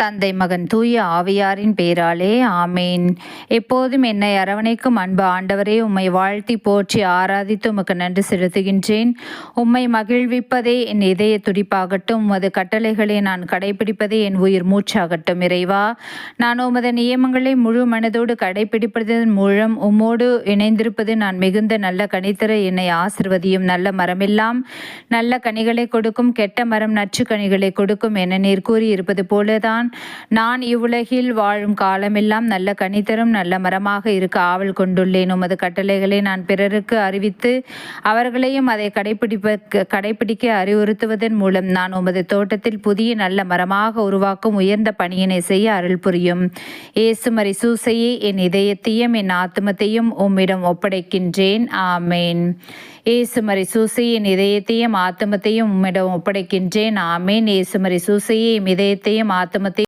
தந்தை மகன் தூய ஆவியாரின் பேராலே ஆமேன். எப்போதும் என்னை அரவணைக்கும் அன்பு ஆண்டவரே உம்மை வாழ்த்தி போற்றி ஆராதித்து உமக்கு நன்றி செலுத்துகின்றேன். உம்மை மகிழ்விப்பதே என் இதய துடிப்பாகட்டும் உமது கட்டளைகளை நான் கடைபிடிப்பதே என் உயிர் மூச்சாகட்டும் இறைவா. நான் உமது நியமங்களை முழு மனதோடு கடைபிடிப்பதன் மூலம் உம்மோடு இணைந்திருப்பது நான் மிகுந்த நல்ல கனித்தர என்னை ஆசிர்வதியும் நல்ல மரமெல்லாம். நல்ல கனிகளை கொடுக்கும் கெட்ட மரம் நச்சு கனிகளை கொடுக்கும் என நீர் கூறியிருப்பது போலதான் நான் இவ்வுலகில் வாழும் காலமெல்லாம் நல்ல கனித்தரும் நல்ல மரமாக இருக்க ஆவல் கொண்டுள்ளேன். உமது கட்டளைகளை நான் பிறருக்கு அறிவித்து அவர்களையும் அதை கடைபிடிப்ப கடைபிடிக்க அறிவுறுத்துவதன் மூலம் நான் உமது தோட்டத்தில் புதிய நல்ல மரமாக உருவாக்கும் உயர்ந்த பணியினை செய்ய அருள் புரியும். ஏசுமரி சூசையே என் இதயத்தையும் என் ஆத்மத்தையும் உம்மிடம் ஒப்படைக்கின்றேன். ஆமேன். ஏசுமரி சூசையின் என் இதயத்தையும் ஆத்தமத்தையும் உம்மிடம் ஒப்படைக்கின்றேன். ஆமேன். ஏசுமரி சூசையை என் இதயத்தையும் ஆத்தமத்தையும்